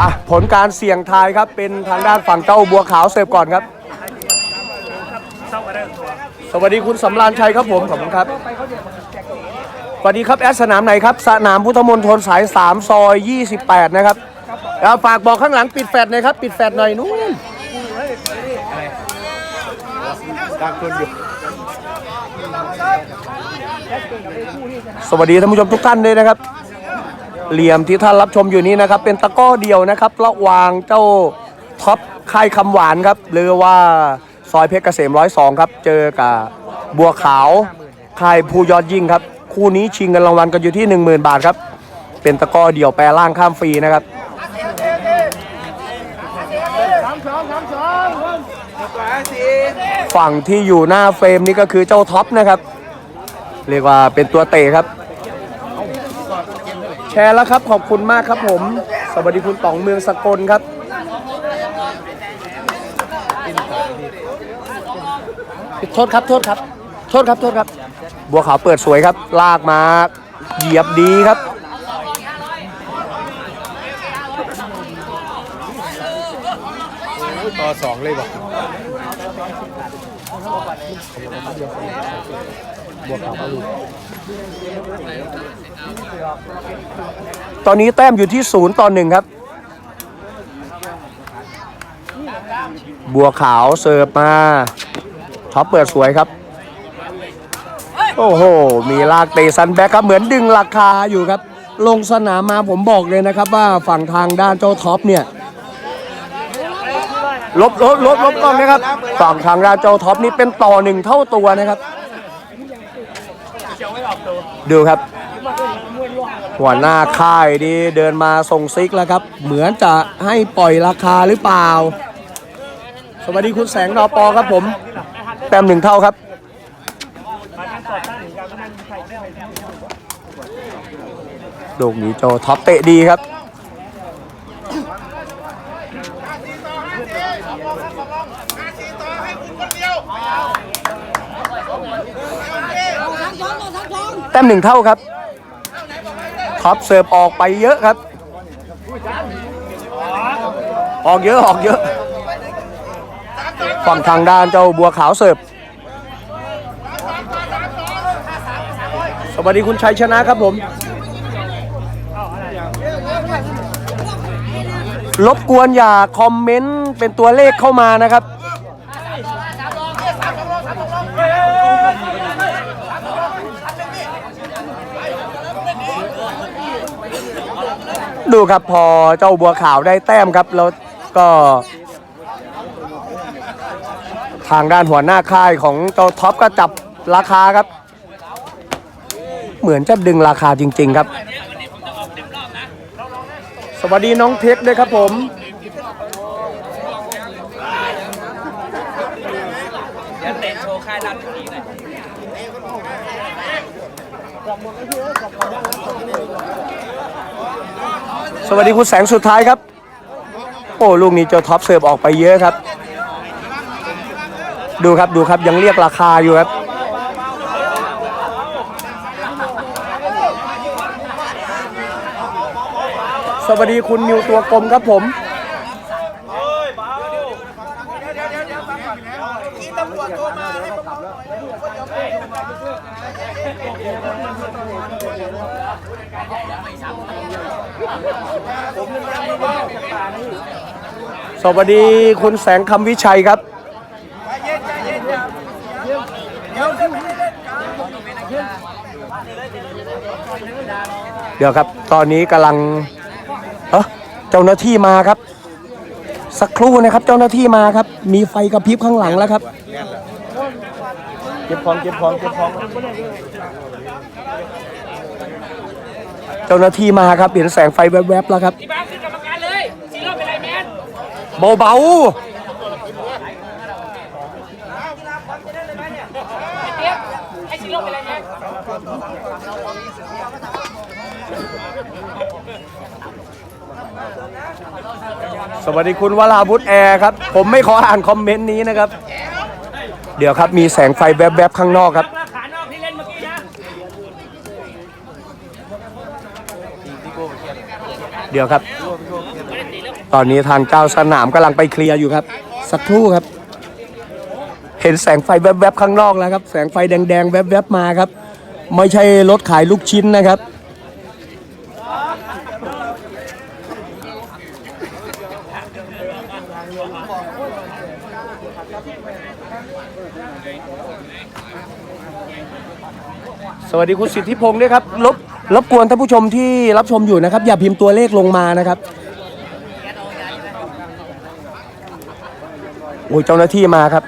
อะผลการเสี่ยงทายครับเป็นทางด้านฝั่งเจ้าบัวขาวเสิร์ฟก่อนครับ สวัสดีคุณสำราญชัยครับผมขอบคุณครับสวัสดีครับแอดสนามไหนครับสนามพุทธมณฑลสาย 3 ซอย 28 นะครับแล้วฝากบอกข้างหลังปิดแฟดหน่อยครับ ปิดแฟดหน่อยนู้นสวัสดีท่านผู้ชมทุกท่านเลยนะครับ เหลี่ยมที่ท่านรับชมอยู่นี้นะครับ เป็นตะก้อเดียวนะครับ ระหว่างเจ้าท็อปค่ายคำหวานครับ หรือว่าซอยเพชรเกษมร้อยสองครับ เจอกับบัวขาวค่ายผู้ยอดยิ่งครับ คู่นี้ชิงเงินรางวัลกันอยู่ที่ 10,000 บาทครับ เป็นตะก้อเดี่ยวแปรล่างข้ามฟรีนะครับฝั่งที่อยู่หน้าเฟรมนี่ก็คือเจ้าท็อปนะครับ เรียกว่าเป็นตัวเตะครับ ร์แล้วครับ ขอบคุณมากครับผม สวัสดีคุณต๋องเมืองสกลครับ โทษครับ โทษครับ โทษครับ โทษครับ บัวขาวเปิดสวยครับ ลากมา เหยียบดีครับ ต่อสองเลยบ่ ตอนนี้แต้มอยู่ที่ศูนย์ต่อหนึ่งครับ บัวขาวเสิร์ฟมาท็อปเปิดสวยครับ โอ้โห มีลากเตะซันแบ็กครับ เหมือนดึงราคาอยู่ครับ ลงสนามมาผมบอกเลยนะครับว่าฝั่งทางด้านเจ้าท็อปเนี่ยลบลบลบลบกล้องนะครับฝั่งทางด้านเจ้าท็อปนี่เป็นต่อหนึ่งเท่าตัวนะครับ ดูครับ หัวหน้าค่ายดีเดินมาส่งซิกแล้วครับ เหมือนจะให้ปล่อยราคาหรือเปล่า สวัสดีคุณแสงนอปอครับผม แต้มหนึ่งเท่าครับ โด่งนี้โจท็อปเตะดีครับแต้มหนึ่งเท่าครับ ท็อปเสิร์ฟออกไปเยอะครับ ออกเยอะออกเยอะ ฝั่งทางด้านเจ้าบัวขาวเสิร์ฟสวัสดีคุณชัยชนะครับผม รบกวนอย่าคอมเมนต์เป็นตัวเลขเข้ามานะครับ ดูครับพอเจ้าบัวขาวได้แต้มครับ แล้วก็ ทางด้านหัวหน้าค่ายของเจ้าท็อปก็จับราคาครับ เหมือนจะดึงราคาจริง ๆ ครับ สวัสดีน้องเทคด้วยครับผมเดี๋ยวเตะโชว์ค่ายด้านนี้หน่อย สวัสดีคุณแสงสุดท้ายครับ โอ้ลูกนี้เจ้าท็อปเสิร์ฟออกไปเยอะครับ ดูครับดูครับยังเรียกราคาอยู่ครับสวัสดีคุณนิวตัวกลมครับผม สวัสดีคุณแสงคำวิชัยครับเดี๋ยวครับ ตอนนี้กำลังเอ้อเจ้าหน้าที่มาครับ สักครู่นะครับ เจ้าหน้าที่มาครับ มีไฟกระพริบข้างหลังแล้วครับ เก็บของเก็บของเก็บของเจ้าหน้าที่มาครับ เห็นแสงไฟแวบๆแล้วครับ เบาเตี้ยไอ้ซีโร่เป็นไรแมนๆสวัสดีคุณวราบุตรแอร์ครับ ผมไม่ขออ่านคอมเมนต์นี้นะครับ เดี๋ยวครับมีแสงไฟแวบๆข้างนอกครับ เดี๋ยวครับ ตอนนี้ทางเจ้าสนามกำลังไปเคลียร์อยู่ครับ สักครู่ครับ เห็นแสงไฟแวบๆข้างนอกแล้วครับ แสงไฟแดงๆแวบๆมาครับ ไม่ใช่รถขายลูกชิ้นนะครับสวัสดีคุณสิทธิพงศ์ด้วยครับรบรบกวนท่านผู้ชมที่รับชมอยู่นะครับ อย่าพิมพ์ตัวเลขลงมานะครับ โอ้ยเจ้าหน้าที่มาครับ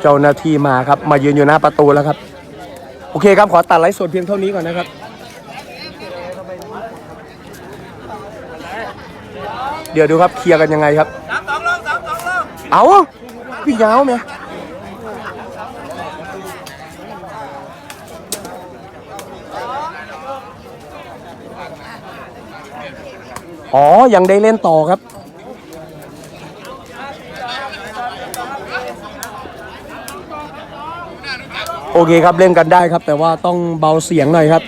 เจ้าหน้าที่มาครับ มายืนอยู่หน้าประตูแล้วครับ โอเคครับขอตัดไลฟ์สดเพียงเท่านี้ก่อนนะครับ เดี๋ยวดูครับเคลียร์กันยังไงครับ เอาพี่ยาวไหม อ๋อ ยังได้เล่นต่อครับ โอเคครับเล่นกันได้ครับ แต่ว่าต้องเบาเสียงหน่อยครับ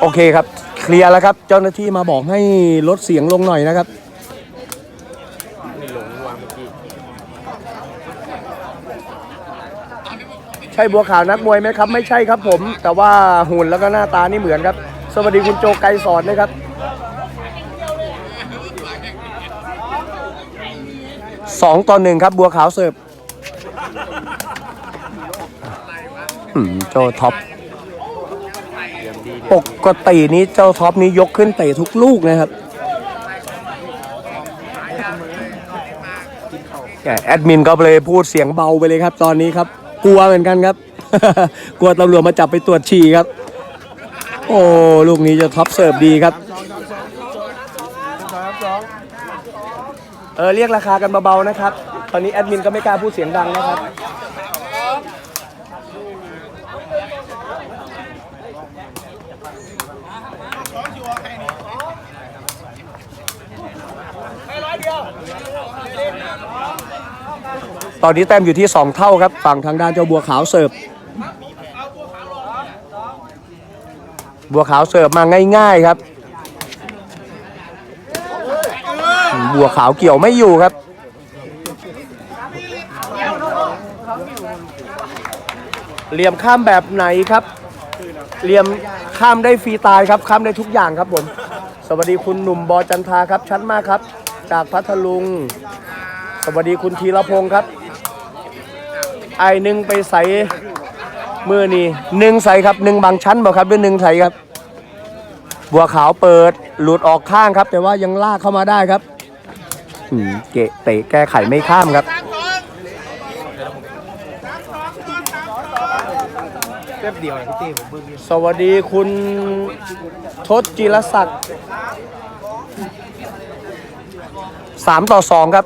โอเคครับ เคลียร์แล้วครับ เจ้าหน้าที่มาบอกให้ลดเสียงลงหน่อยนะครับ ช่บัวขาวนักมวยไหมครับ ไม่ใช่ครับผม แต่ว่าหุ่นแล้วก็หน้าตานี่เหมือนครับ สวัสดีคุณโจไกรสอนนะครับ สองต่อหนึ่งครับบัวขาวเสิร์ฟโจท็อปปกตินี้เจ้าท็อปนี้ยกขึ้นเตะทุกลูกนะครับแอดมินก็เลยพูดเสียงเบาไปเลยครับตอนนี้ครับ กลัวเหมือนกันครับ กลัวตำรวจมาจับไปตรวจฉี่ครับ โอ้ลูกนี้จะท็อปเสิร์ฟดีครับ เออเรียกราคากันเบาๆนะครับ ตอนนี้แอดมินก็ไม่กล้าพูดเสียงดังนะครับ ตอนนี้แต้มอยู่ที่ 2 เท่าครับ ฝั่งทางด้านเจ้าบัวขาวเสิร์ฟ บัวขาวเสิร์ฟมาง่าย ๆครับ บัวขาวเกี่ยวไม่อยู่ครับ เหลี่ยมข้ามแบบไหนครับ เหลี่ยมข้ามได้ฟรีตายครับ ข้ามได้ทุกอย่างครับผม สวัสดีคุณหนุ่มบอจันทาครับ ชั้นมากครับ จากพัทลุง สวัสดีคุณธีรพงศ์ครับ ไอหนึ่งไปใส่มือนี่หนึ่งใส่ครับหนึ่งบางชั้นบอกครับด้วยหนึ่งใส่ครับ บัวขาวเปิดหลุดออกข้างครับ แต่ว่ายังลากเข้ามาได้ครับอืมเกะเตะแก้ไขไม่ข้ามครับแป๊บเดียวพี่เต้ผมเบิ่งสวัสดีคุณทศจิรศักดิ์สามต่อสองครับ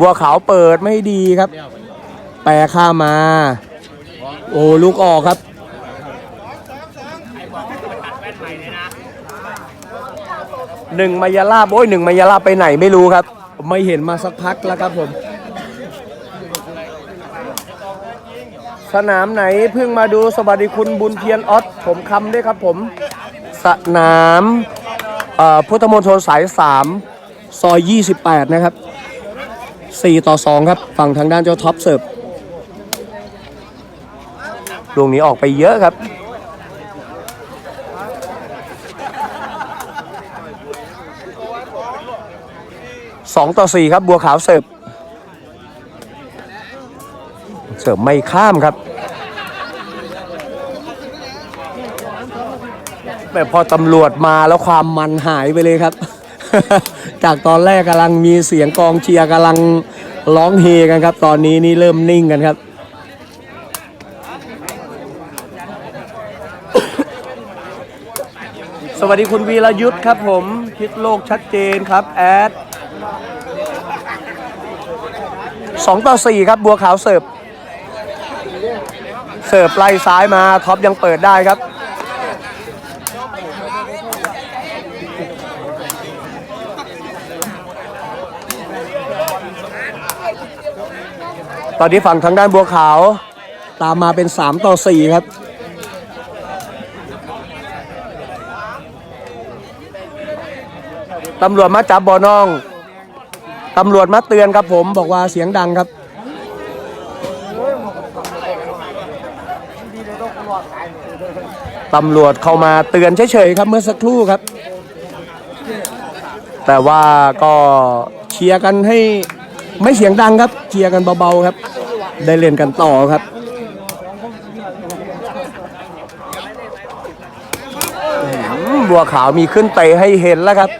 บัวขาวเปิดไม่ดีครับ แปรข้ามา โอ้ลูกออกครับหนึ่งมายาลาบโอ้ยหนึ่งมายาลาไปไหนไม่รู้ครับ ไม่เห็นมาสักพักแล้วครับผม สนามไหนเพิ่งมาดูสวัสดีคุณบุญเทียนออสผมคำด้วยครับผม สนามพุทธมณฑลสาย 3 ซอย 28 นะครับ 4 ต่อ 2 ครับ ฝั่งทางด้านเจ้าท็อปเสิร์ฟ ดวงนี้ออกไปเยอะครับ2ต่อ4ครับบัวขาวเสิร์ฟเสิร์ฟไม่ข้ามครับแบบพอตำรวจมาแล้วความมันหายไปเลยครับ จากตอนแรกกำลังมีเสียงกองเชียร์กำลังร้องเฮกันครับ ตอนนี้นี่เริ่มนิ่งกันครับ สวัสดีคุณวีรยุทธ์ครับผมพิษโลกชัดเจนครับแอดสองต่อสี่ครับบัวขาวเสิร์ฟเสิร์ฟไล่ซ้ายมาท็อปยังเปิดได้ครับตอนนี้ฝั่งทางด้านบัวขาว ตามมาเป็น 3 ต่อ 4 ครับ ตำรวจมาจับบอน้อง ตำรวจมาเตือนครับผมบอกว่าเสียงดังครับ ตำรวจเข้ามาเตือนเฉยๆครับเมื่อสักครู่ครับ แต่ว่าก็เคลียร์กันให้ไม่เสียงดังครับเคลียร์กันเบาๆครับ ได้เล่นกันต่อครับบัวขาวมีขึ้นเตะให้เห็นแล้วครับ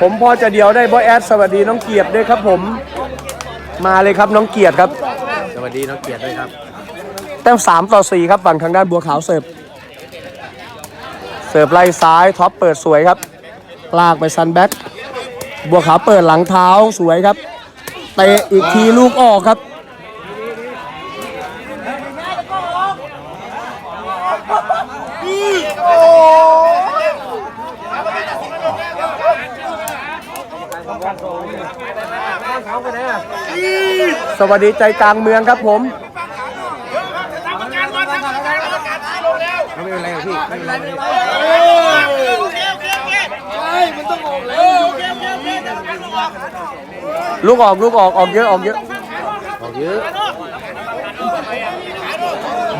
ผมพอจะเดียวได้บอยแอดสวัสดีน้องเกียรติด้วยครับผม มาเลยครับน้องเกียรติครับ สวัสดีน้องเกียรติด้วยครับ แต้มสามต่อสี่ครับฝั่งทางด้านบัวขาวเสิร์ฟ เสิร์ฟไล่ซ้ายท็อปเปิดสวยครับ ลากไปซันแบ็กบัวขาวเปิดหลังเท้าสวยครับ เตะอีกทีลูกออกครับ สวัสดีใจกลางเมืองครับผม ไม่เป็นไรพี่ไม่เป็นไรไม่เป็นไรลูกออกลูกออกออกเยอะออกเยอะ ออกเยอะ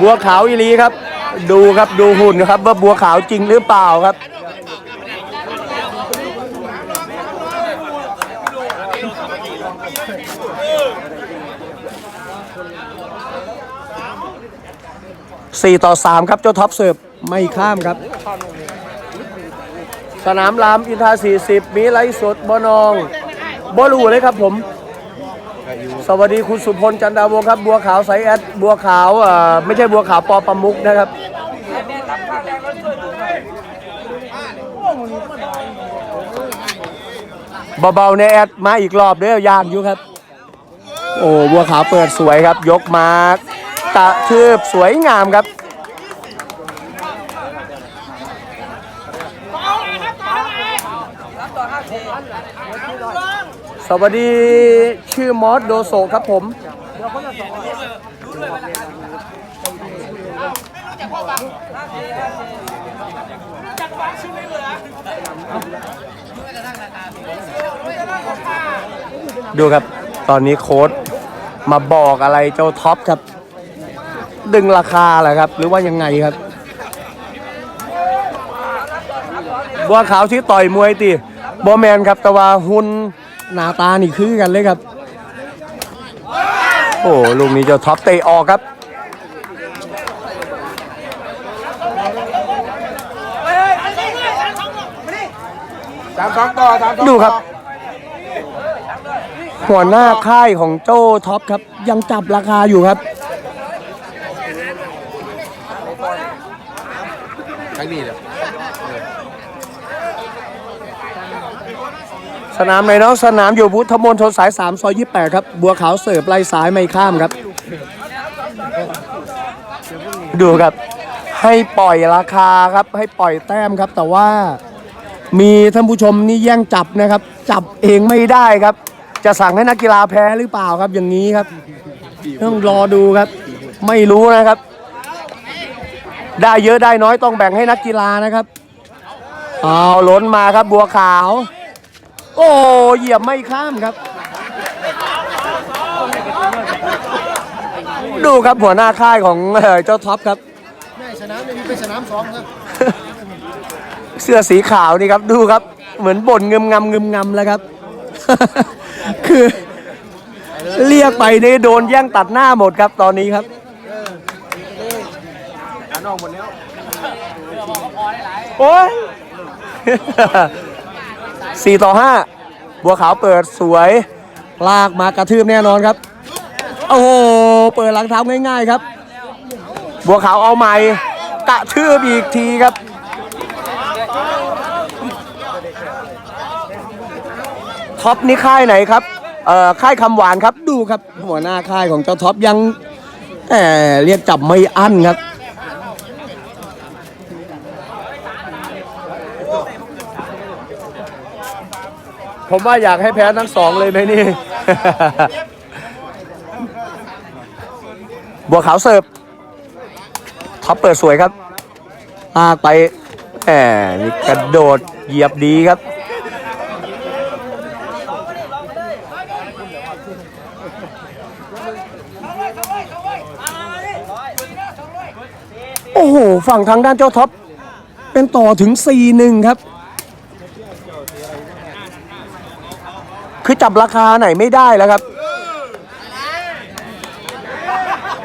บัวขาวอีหลีครับ ดูครับดูหุ่นครับว่าบัวขาวจริงหรือเปล่าครับ สี่ต่อสามครับเจ้าท็อปเสิร์ฟไม่ข้ามครับ สนามรามอินทา 40 มีไลฟ์สดบอนองบอลูเลยครับผม สวัสดีคุณสุพลจันดาวงศ์ครับ บัวขาวไซแอดบัวขาวเอ่อไม่ใช่บัวขาวปอประมุกนะครับเบาๆในแอดมาอีกรอบเด้อยานอยู่ครับ โอ้บัวขาวเปิดสวยครับ ยกมาก ระทืบสวยงามครับสวัสดีชื่อมอสโดโซครับผมดูครับ ตอนนี้โค้ดมาบอกอะไรเจ้าท็อปครับ ดึงราคาเหรอครับ หรือว่ายังไงครับ บัวขาวที่ต่อยมวยตีบอแมนครับแต่ว่าหุ่นหน้าตานี่คือกันเลยครับ โอ้ลูกนี้เจ้าท็อปเตะออกครับสามสองต่อสามสองดูครับ หัวหน้าค่ายของโจ้ท็อปครับ ยังจับราคาอยู่ครับ ครั้งนี้เหรอสนามในน้องสนามอยู่พุทธมณฑลสาย 3 ซอย 28 ครับ บัวขาวเสิร์ฟไล่ซ้ายไม่ข้ามครับ ดูครับ ให้ปล่อยราคาครับ ให้ปล่อยแต้มครับ แต่ว่ามีท่านผู้ชมนี่แย่งจับนะครับ จับเองไม่ได้ครับ จะสั่งให้นักกีฬาแพ้หรือเปล่าครับอย่างนี้ครับ ต้องรอดูครับ ไม่รู้นะครับ ได้เยอะได้น้อยต้องแบ่งให้นักกีฬานะครับเอาล้นมาครับบัวขาว โอ้เหยียบไม่ข้ามครับ ดูครับหัวหน้าค่ายของเอ่อเจ้าท็อปครับสนามนี้เป็นสนามสองครับ เสื้อสีขาวนี่ครับดูครับ เหมือนบ่นเงึมงำเงึมงำแล้วครับ คือเรียกไปนี่โดนแย่งตัดหน้าหมดครับตอนนี้ครับขา น้องหมดแล้วโอ้ย สี่ต่อห้าบัวขาวเปิดสวย ลากมากระทืบแน่นอนครับ โอ้โห เปิดหลังเท้าง่ายๆครับ บัวขาวเอาใหม่ กระทืบอีกทีครับ ท็อปนี่ค่ายไหนครับ เอ่อ ค่ายคำหวานครับ ดูครับ หัวหน้าค่ายของเจ้าท็อปยังแหมเรียกจับไม่อั้นครับ ผมว่าอยากให้แพ้ทั้งสองเลยไหมนี่ บัวขาวเสิร์ฟท็อปเปิดสวยครับลากไปแหมกระโดดเหยียบดีครับ โอ้โห ฝั่งทางด้านเจ้าท็อป เป็นต่อถึง 4-1 ครับ คือจับราคาไหนไม่ได้แล้วครับ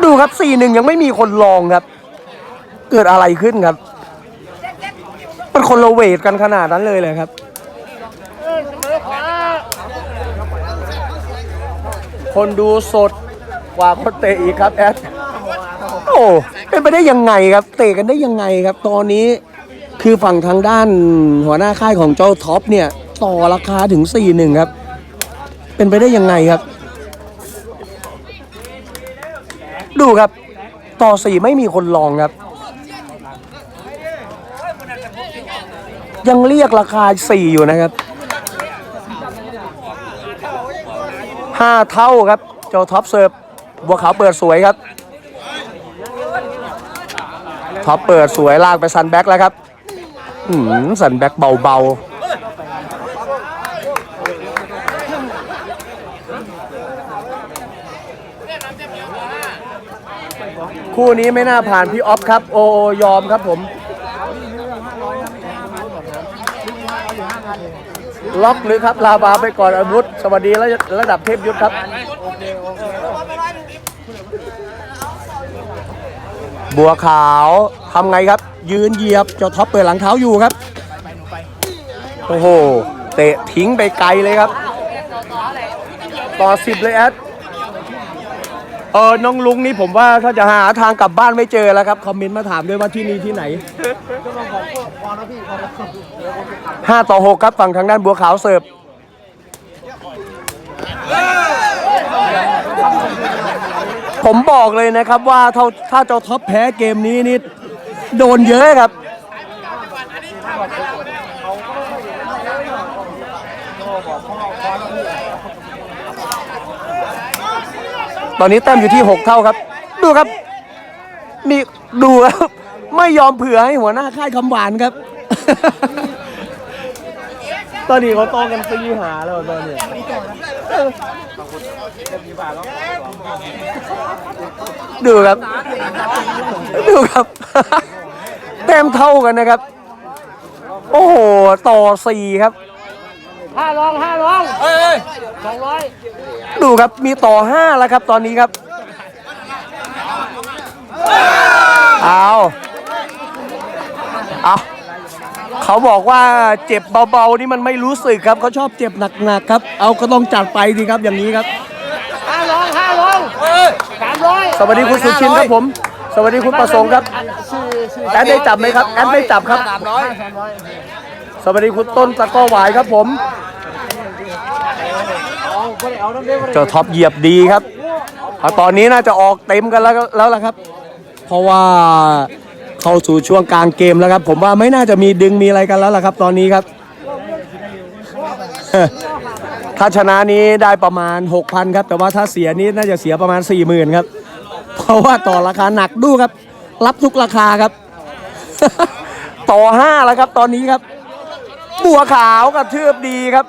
ดูครับ4-1ยังไม่มีคนลองครับ เกิดอะไรขึ้นครับมันคนละเวทกันขนาดนั้นเลยเลยครับคนดูสดกว่าคนเตะอีกครับแอดโอ้เป็นไปได้ยังไงครับ เตะกันได้ยังไงครับ ตอนนี้คือฝั่งทางด้านหัวหน้าค่ายของเจ้าท็อปเนี่ย ต่อราคาถึง4-1ครับ เป็นไปได้ยังไงครับ ดูครับ ต่อ4ไม่มีคนลองครับ ยังเรียกราคา4อยู่นะครับ5เท่าครับเจ้าท็อปเสิร์ฟบัวขาวเปิดสวยครับท็อปเปิดสวยลากไปซันแบ็กแล้วครับ อืมซันแบ็กเบาๆ คู่นี้ไม่น่าผ่านพี่ออฟครับโอโอยอมครับผม ล็อกหรือครับ ลาบาไปก่อนอาวุธ สวัสดีระระดับเทพยุทธครับ บัวขาวทำไงครับ ยืนเหยียบเจ้าท็อปเปิดหลังเท้าอยู่ครับ โอ้โห เตะทิ้งไปไกลเลยครับ ต่อสิบเลยแอด เออน้องลุงนี่ผมว่าถ้าจะหาทางกลับบ้านไม่เจอแล้วครับคอมเมนต์มาถามด้วยว่าที่นี่ที่ไหนห้าต่อหกครับฝั่งทางด้านบัวขาวเสิร์ฟผมบอกเลยนะครับว่าถ้าถ้าเจ้าท็อปแพ้เกมนี้นี่โดนเยอะครับ ตอนนี้แต้มอยู่ที่ 6 เท่าครับ ดูครับมีดูครับ ไม่ยอมเผื่อให้หัวหน้าค่ายคำหวานครับ ตอนนี้เขาต้อกันตีหาแล้วตอนนี้ดูครับ ดูครับ แต้มเท่ากันนะครับ โอ้โห ต่อสี่ครับ ห้าร้องห้าร้องเอ้ยสองร้อยดูครับมีต่อห้าแล้วครับตอนนี้ครับเอาเอาเขาบอกว่าเจ็บเบาๆนี่มันไม่รู้สึกครับเขาชอบเจ็บหนักๆครับ เอาก็ต้องจัดไปสิครับอย่างนี้ครับห้าร้องห้าร้องสามร้อยสวัสดีคุณสุชินครับผม สวัสดีคุณประสงค์ครับแอดได้จับไหมครับแอดไม่จับครับส สวัสดีคุณต้นตะก้อหวายครับผม เจ้าท็อปเหยียบดีครับตอนนี้น่าจะออกเต็มกันแล้วแล้วล่ะครับ เพราะว่าเข้าสู่ช่วงกลางเกมแล้วครับ ผมว่าไม่น่าจะมีดึงมีอะไรกันแล้วล่ะครับ ตอนนี้ครับ ถ้าชนะนี้ได้ประมาณ 6,000 ครับ แต่ว่าถ้าเสียนี้น่าจะเสียประมาณ 40,000 ครับ เพราะว่าต่อราคาหนักดูครับ รับทุกราคาครับ ต่อ5แล้วครับ ตอนนี้ครับ บัวขาวกระเทือบดีครับ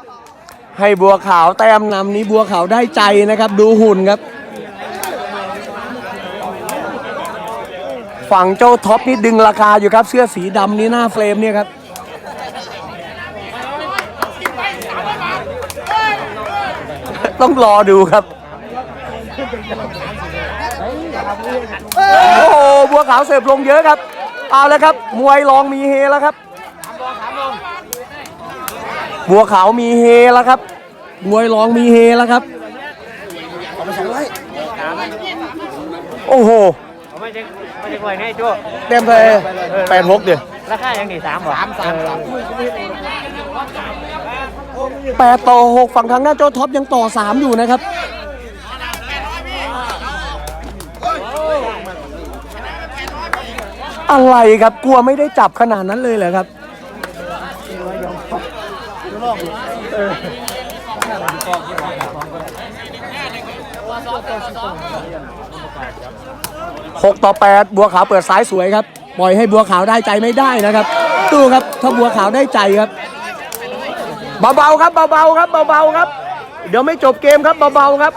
ให้บัวขาวแต้มนำนี้บัวขาวได้ใจนะครับ ดูหุ่นครับ ฝั่งเจ้าท็อปนี่ดึงราคาอยู่ครับ เสื้อสีดำนี่หน้าเฟรมเนี่ยครับต้องรอดูครับ โอ้โห บัวขาวเสิร์ฟลงเยอะครับ เอาแล้วครับ มวยลองมีเฮแล้วครับ บัวขาวมีเฮแล้วครับมวยลองมีเฮแล้วครับโอ้โหไม่ใช่ไม่ใช่กล้วยนี่จ้วเต็มไปแปดหกเดี๋ยวราคายังดีสามบ่สามสามสามแปดต่อหกฝั่งทางหน้าเจ้าท็อปยังต่อสามอยู่นะครับอะไรครับกลัวไม่ได้จับขนาดนั้นเลยเหรอครับ หกต่อแปดบัวขาวเปิดซ้ายสวยครับ ปล่อยให้บัวขาวได้ใจไม่ได้นะครับ ดูครับ ถ้าบัวขาวได้ใจครับ เบาๆครับเบาๆครับเบาๆครับ เดี๋ยวไม่จบเกมครับเบาๆครับ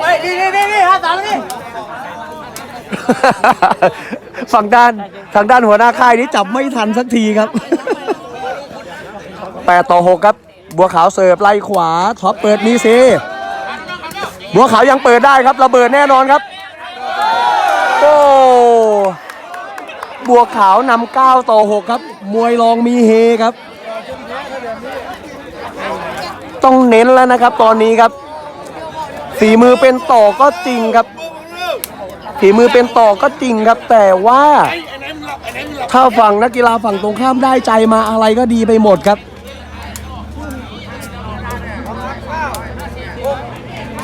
เฮ้ยนี่นี่นี่ห้าสามนี่ ฝั่งด้านทางด้านหัวหน้าค่ายนี้จับไม่ทันสักทีครับ8ต่อ6ครับบัวขาวเสิร์ฟไล่ขวาท็อปเปิดมีเซบัวขาวยังเปิดได้ครับระเบิดแน่นอนครับโอ้บัวขาวนำ9ต่อ6ครับ มวยรองมีเฮครับ ต้องเน้นแล้วนะครับตอนนี้ครับ ฝีมือเป็นต่อก็จริงครับ ฝีมือเป็นต่อก็จริงครับ แต่ว่า ถ้าฝั่งนักกีฬาฝั่งตรงข้ามได้ใจมาอะไรก็ดีไปหมดครับ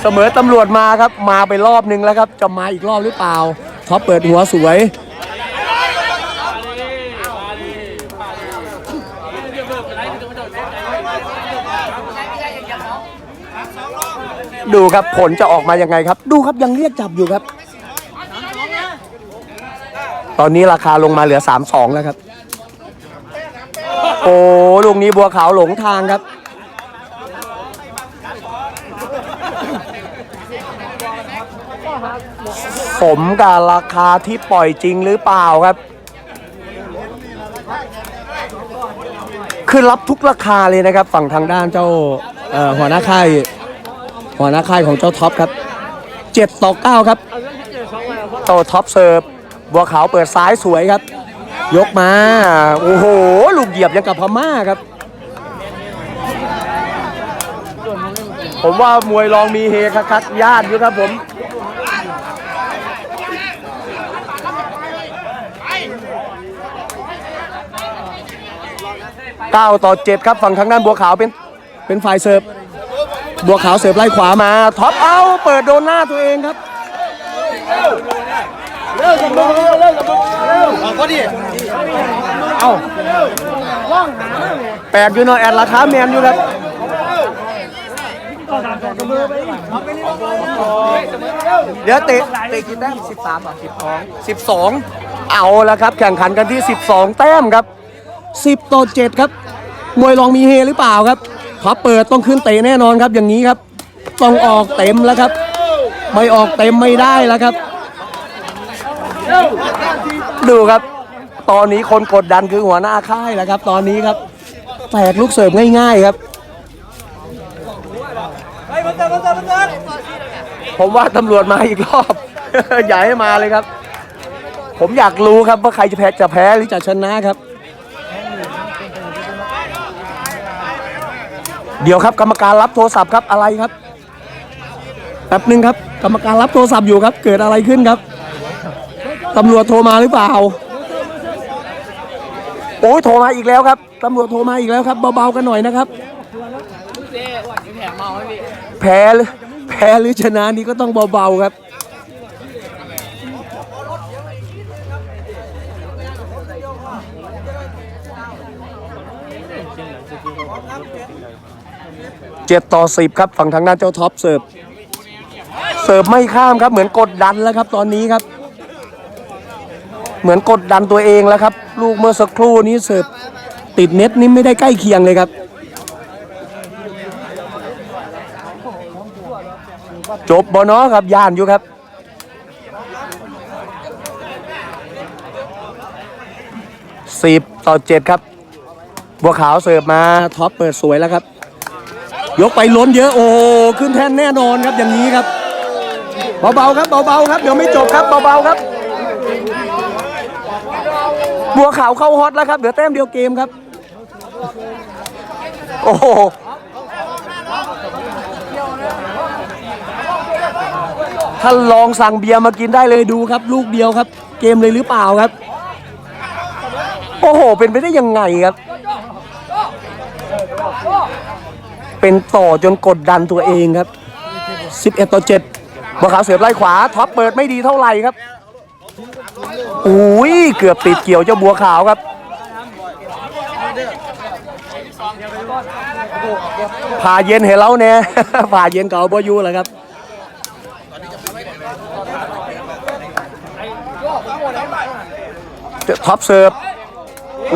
เสมอตำรวจมาครับมาไปรอบนึงแล้วครับ จะมาอีกรอบหรือเปล่าท็อปเปิดหัวสวยดูครับผลจะออกมายังไงครับ ดูครับยังเรียกจับอยู่ครับ ตอนนี้ราคาลงมาเหลือ 3 2 แล้วครับ โอ้ลูกนี้บัวขาวหลงทางครับ สมกับราคาที่ปล่อยจริงหรือเปล่าครับ คือรับทุกราคาเลยนะครับ ฝั่งทางด้านเจ้าเอ่อหัวหน้าค่ายหัวหน้าค่ายของเจ้าท็อปครับ 7 ต่อ 9 ครับเจ้าท็อปเสิร์ฟ บัวขาวเปิดซ้ายสวยครับ ยกมา โอ้โห ลูกเหยียบยังกับพม่าครับ ผมว่ามวยรองมีเฮคักญาติอยู่ครับผม9ต่อ7ครับฝั่งทางด้านบัวขาวเป็นเป็นฝ่ายเสิร์ฟบัวขาวเสิร์ฟไล่ขวามาท็อปเอาเปิดโดนหน้าตัวเองครับ เอาก็ดิแปลกอยู่เนาะแอดราคาแมนอยู่ครับเดี๋ยวเตะเตะกี่แต้ม13อะ12 12เอาแล้วครับ แข่งขันกันที่12แต้มครับ10ต่อ7ครับมวยรองมีเฮหรือเปล่าครับท็อเปิดต้องขึ้นเตะแน่นอนครับอย่างนี้ครับ ต้องออกเต็มแล้วครับ ไม่ออกเต็มไม่ได้แล้วครับ ดูครับ ตอนนี้คนกดดันคือหัวหน้าค่ายแหละครับ ตอนนี้ครับแตกลูกเสิร์ฟง่ายๆครับผมว่าตำรวจมาอีกรอบอย่าให้มาเลยครับ ผมอยากรู้ครับว่าใครจะแพ้จะแพ้หรือจะชนะครับ เดี๋ยวครับกรรมการรับโทรศัพท์ครับอะไรครับแป๊บหนึงครับ กรรมการรับโทรศัพท์อยู่ครับ เกิดอะไรขึ้นครับ ตำรวจโทรมาหรือเปล่า โอ้ยโทรมาอีกแล้วครับ ตำรวจโทรมาอีกแล้วครับ เบาๆกันหน่อยนะครับ แพ้หรือแพ้หรือชนะนี่ก็ต้องเบาๆครับ เจ็ดต่อสิบครับฝั่งทางด้านเจ้าท็อปเสิร์ฟ เสิร์ฟไม่ข้ามครับเหมือนกดดันแล้วครับตอนนี้ครับ เหมือนกดดันตัวเองแล้วครับ ลูกเมื่อสักครู่นี้เสิร์ฟติดเน็ตนี่ไม่ได้ใกล้เคียงเลยครับ จบบอนาะครับย่านอยู่ครับสิบต่อเจ็ดครับ บัวขาวเสิร์ฟมาท็อปเปิดสวยแล้วครับ ยกไปล้นเยอะโอ้ขึ้นแท่นแน่นอนครับอย่างนี้ครับ เบาๆครับเบาๆครับเดี๋ยวไม่จบครับเบาๆครับ บัวขาวเข้าฮอตแล้วครับ เหลือแต้มเดียวเกมครับ โอ้โหถ้าลองสั่งเบียร์มากินได้เลยดูครับ ลูกเดียวครับ เกมเลยหรือเปล่าครับ โอ้โห เป็นไปได้ยังไงครับ เป็นต่อจนกดดันตัวเองครับ 11 ต่อ7บัวขาวเสียบไล่ขวาท็อปเปิดไม่ดีเท่าไหร่ครับ้ยเกือบติดเกี่ยวเจ้าบัวขาวครับ ผ่าเย็นเห็นแล้วเนี่ยผ่าเย็นเก่าบอยู่แล้วครับท็อปเสิร์ฟ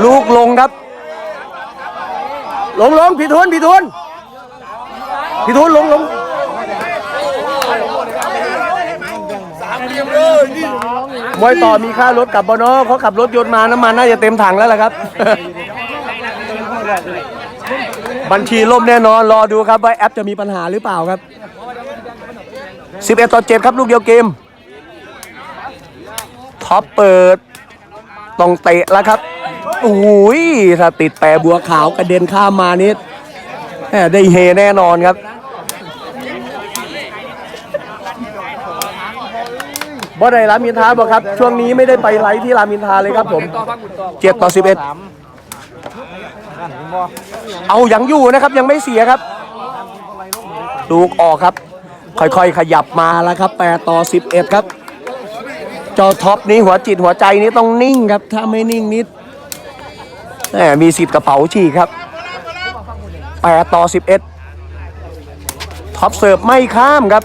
ลูกลงครับ ลงลงผิดทุนผิดทุนผิดทุนลงลงสามเกมเล วยต่อมีค่ารถกลับบเนอเขาขับรถยนต์มาน้ำมันน่าจะเต็มถังแล้วล่ะครับ บัญชีล่มแน่นอนรอดูครับว่าแอปจะมีปัญหาหรือเปล่าครับ 11 ต่อ 7 ครับลูกเดียวเกมท็อปเปิดต้องเตะแล้วครับโอ้ยถ้าติดแปรบัวขาวกระเด็นข้ามมานิดได้เฮแน่นอนครับ บ่ได้รามอินทราบอครับ ช่วงนี้ไม่ได้ไปไลฟ์ที่รามอินทราเลยครับผมเจ็ดต่อสิบเอ็ดเอายังอยู่นะครับยังไม่เสียครับ ลูกออกครับ ค่อยๆ ขยับมาแล้วครับแปดต่อสิบเอ็ดครับจอท็อปนี้หัวจิตหัวใจนี้ต้องนิ่งครับ ถ้าไม่นิ่งนิดแหมมีสิทธิ์กระเป๋าฉีกครับ8ต่อ11ท็อปเสิร์ฟไม่ข้ามครับ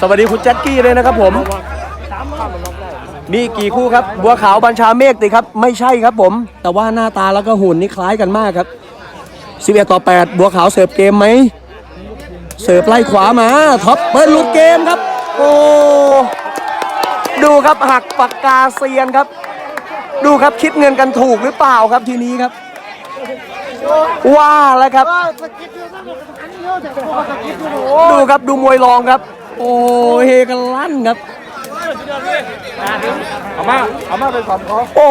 สวัสดีคุณแจ็คกี้เลยนะครับผม มีกี่คู่ครับ บัวขาวบัญชาเมฆติครับ ไม่ใช่ครับผม แต่ว่าหน้าตาแล้วก็หุ่นนี่คล้ายกันมากครับ11ต่อ 8 บัวขาวเสิร์ฟเกมไหม เสิร์ฟไล่ขวามา ท็อปเปิดลูกเกมครับ โอ้ดูครับหักปากกาเซียนครับ ดูครับคิดเงินกันถูกหรือเปล่าครับทีนี้ครับ ว่าแล้วครับ ดูครับดูมวยรองครับ โอ้เฮกันลั่นครับ เอามาเอามาไปสอมเขาโอ้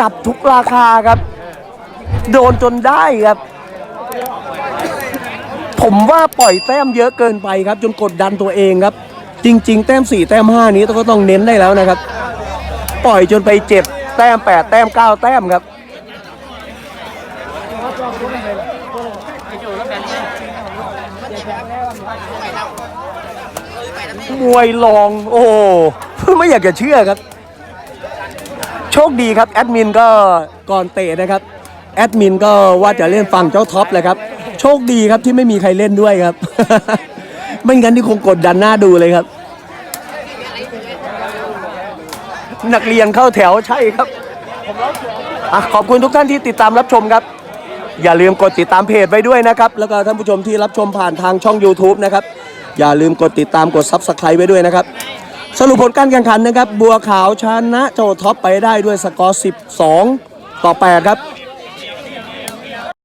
จับทุกราคาครับ โดนจนได้ครับ ผมว่าปล่อยแต้มเยอะเกินไปครับ จนกดดันตัวเองครับ จริง ๆ แต้ม4แต้ม5นี้ก็ต้องเน้นได้แล้วนะครับ ปล่อยจนไป7แต้ม8แต้ม9แต้มครับ มวยรอง โอ้ไม่อยากจะเชื่อครับ โชคดีครับแอดมินก็ก่อนเตะนะครับแอดมินก็ว่าจะเล่นฝั่งเจ้าท็อปเลยครับโชคดีครับที่ไม่มีใครเล่นด้วยครับ ไม่งั้นที่คงกดดันหน้าดูเลยครับ นักเรียนเข้าแถวใช่ครับอขอบคุณทุกท่านที่ติดตามรับชมครับ อย่าลืมกดติดตามเพจไว้ด้วยนะครับ แล้วก็ท่านผู้ชมที่รับชมผ่านทางช่อง YouTube นะครับ อย่าลืมกดติดตามกดซับสไครต์ไว้ด้วยนะครับ สรุปผลการแข่งขันนะครับ บัวขาวชนะเจ้าท็อปไปได้ด้วยสกอร์ 12 ต่อ 8 ครับ